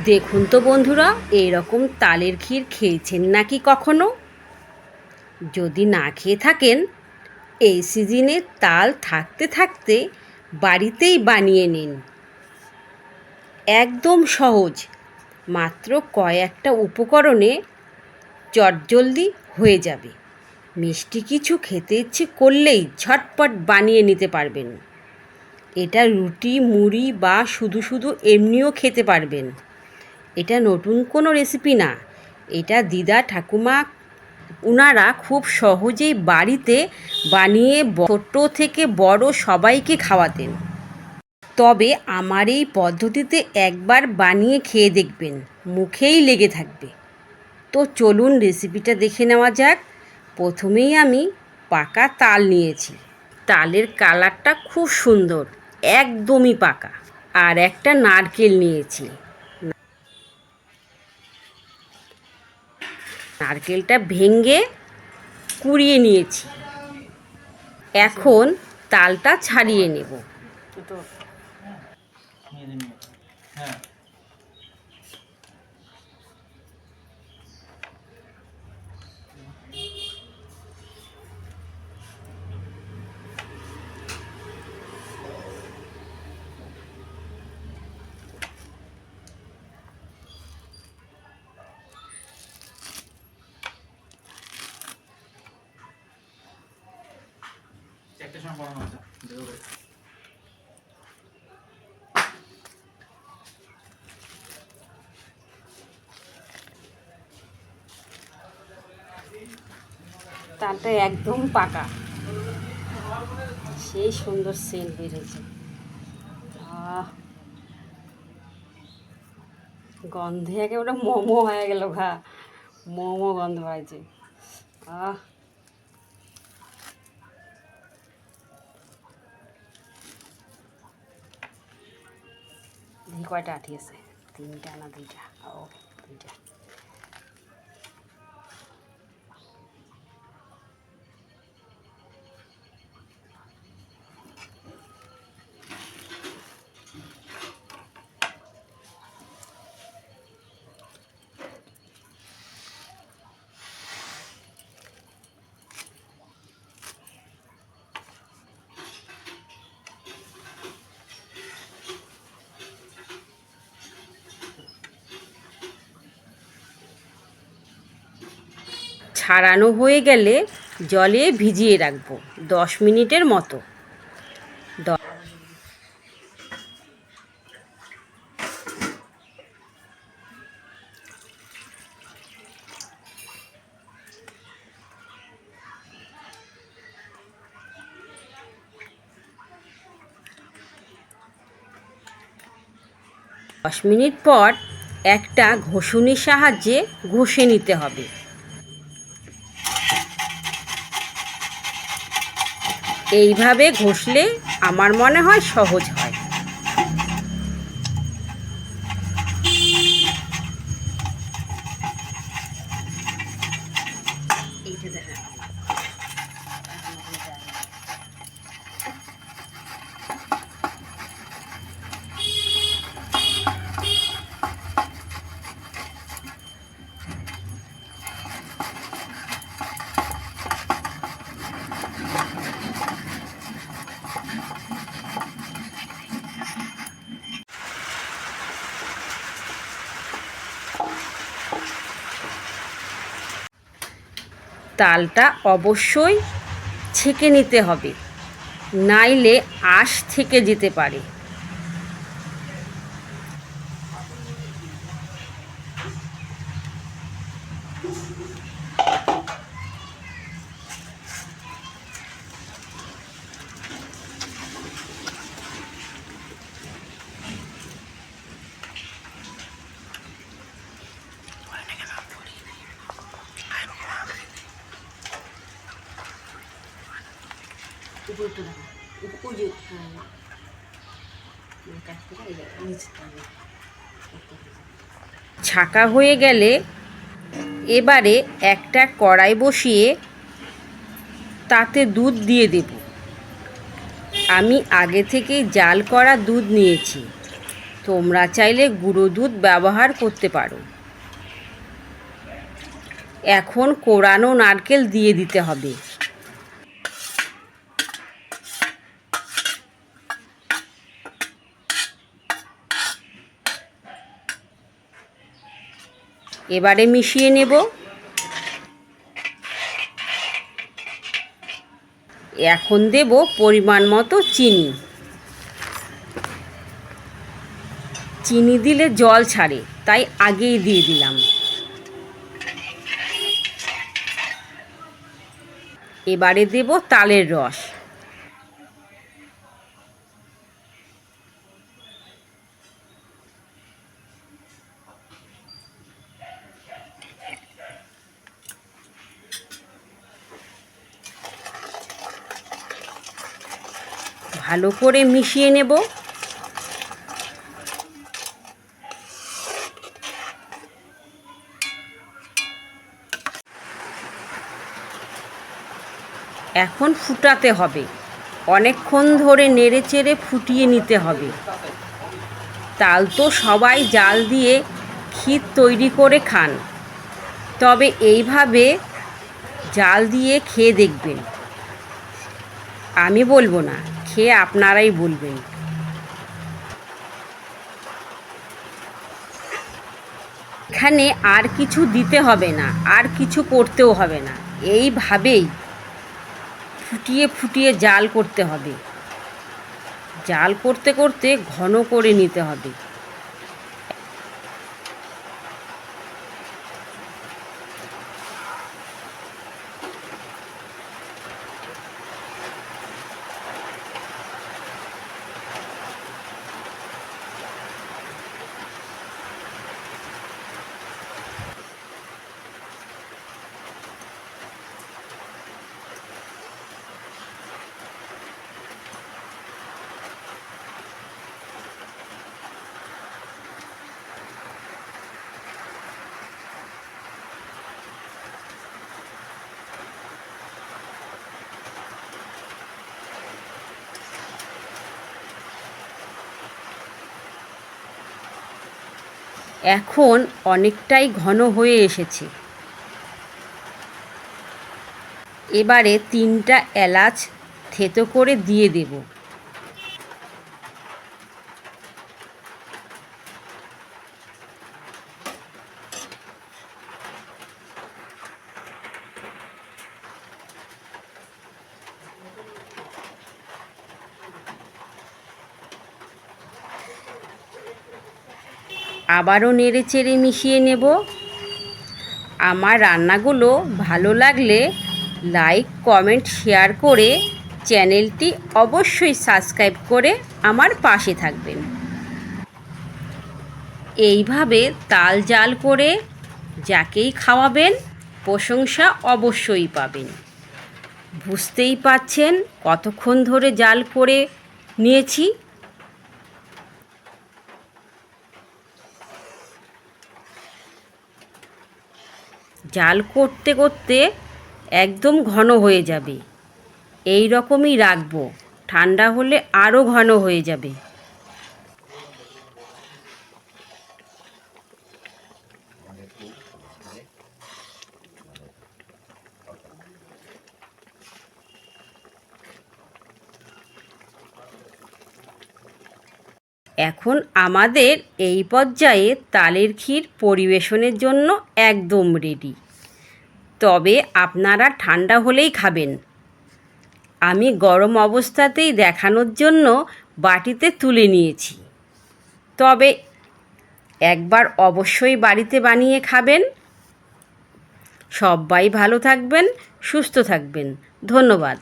দেখুন তো বন্ধুরা, এরকম তালের ক্ষীর খেয়েছেন নাকি কখনো? যদি না খেয়ে থাকেন, এই সিজনে তাল থাকতে থাকতে বাড়িতেই বানিয়ে নিন। একদম সহজ, মাত্র কয়েকটা উপকরণে চটজলদি হয়ে যাবে। মিষ্টি কিছু খেতে ইচ্ছে করলেই ঝটপট বানিয়ে নিতে পারবেন। এটা রুটি, মুড়ি বা শুধু শুধু এমনিও খেতে পারবেন। এটা নতুন কোনো রেসিপি না। এটা দিদা ঠাকুমা উনারা খুব সহজেই বাড়িতে বানিয়ে ছোট থেকে বড় সবাইকে খাওয়াতেন। তবে আমার এই পদ্ধতিতে একবার বানিয়ে খেয়ে দেখবেন, মুখেই লেগে থাকবে। তো চলুন রেসিপিটা দেখে নেওয়া যাক। প্রথমেই আমি পাকা তাল নিয়েছি। তালের কালারটা খুব সুন্দর, একদমই পাকা। আর একটা নারকেল নিয়েছি। নারকেলটা ভেঙে কুড়িয়ে নিয়েছি। এখন তালটা ছাড়িয়ে নেব। হ্যাঁ। বেরোবে তালটা একদম পাকা। সেই সুন্দর বেরিয়েছে। আহ, গন্ধে একেবারে মোমো হয়ে গেল ঘা মোমো গন্ধ হয়েছে আহ। দেখি কয়টা আঠি আছে? তিনটা না দুইটা? ও দুইটা। ছাড়ানো হয়ে গেলে জলে ভিজিয়ে রাখব, দশ মিনিটের মতো। দশ মিনিট পর একটা ঘষুনির সাহায্যে ঘষে নিতে হবে। এইভাবে ঘষলে আমার মনে হয় সহজ হয়। এইটা দেখা তালটা অবশ্যই ছেঁকে নিতে হবে। নাইলে আশ থেকে যেতে পারে। উপরটা দেখো উপ- ওই যে হ্যাঁ। ছাকা হয়ে গেলে এবারে একটা কড়াই বসিয়ে তাতে দুধ দিয়ে দেব। আমি আগে থেকেই জাল করা দুধ নিয়েছি। তোমরা চাইলে গুঁড়ো দুধ ব্যবহার করতে পারো। এখন কোরানো নারকেল দিয়ে দিতে হবে। এবারে মিশিয়ে নেব। এখন দেব পরিমাণ মতো চিনি। চিনি দিলে জল ছাড়ে, তাই আগেই দিয়ে দিলাম। এবারে দেব তালের রস। ভালো করে মিশিয়ে নেব। এখন ফুটাতে হবে। অনেকক্ষণ ধরে নেড়ে চেড়ে ফুটিয়ে নিতে হবে। তাল তো সবাই জাল দিয়ে ক্ষীর তৈরি করে খান। তবে এইভাবে জাল দিয়ে খেয়ে দেখবেন। আমি বলব না। খেয়ে আপনারাই বলবেন। এখানে আর কিছু দিতে হবে না, আর কিছু করতেও হবে না। এইভাবেই ফুটিয়ে ফুটিয়ে জাল করতে হবে। জাল করতে করতে ঘন করে নিতে হবে। এখন অনেকটাই ঘন হয়ে এসেছে। এবারে তিনটা এলাচ থেতো করে দিয়ে দেব। আবারও নেড়ে চেড়ে মিশিয়ে নেব। আমার রান্নাগুলো ভালো লাগলে লাইক, কমেন্ট, শেয়ার করে চ্যানেলটি অবশ্যই সাবস্ক্রাইব করে আমার পাশে থাকবেন। এইভাবে তাল জাল করে যাকেই খাওয়াবেন, প্রশংসা অবশ্যই পাবেন। বুঝতেই পাচ্ছেন কতক্ষণ ধরে জাল করে নিয়েছি। জাল করতে করতে একদম ঘন হয়ে যাবে। এই রকমই রাখব। ঠান্ডা হলে আরও ঘন হয়ে যাবে। এখন আমাদের এই পর্যায়ে তালের ক্ষীর পরিবেশনের জন্য একদম রেডি তবে আপনারা ঠান্ডা হলেই খাবেন। আমি গরম অবস্থাতেই দেখানোর জন্য বাটিতে তুলে নিয়েছি। তবে একবার অবশ্যই বাড়িতে বানিয়ে খাবেন। সবাই ভালো থাকবেন, সুস্থ থাকবেন। ধন্যবাদ।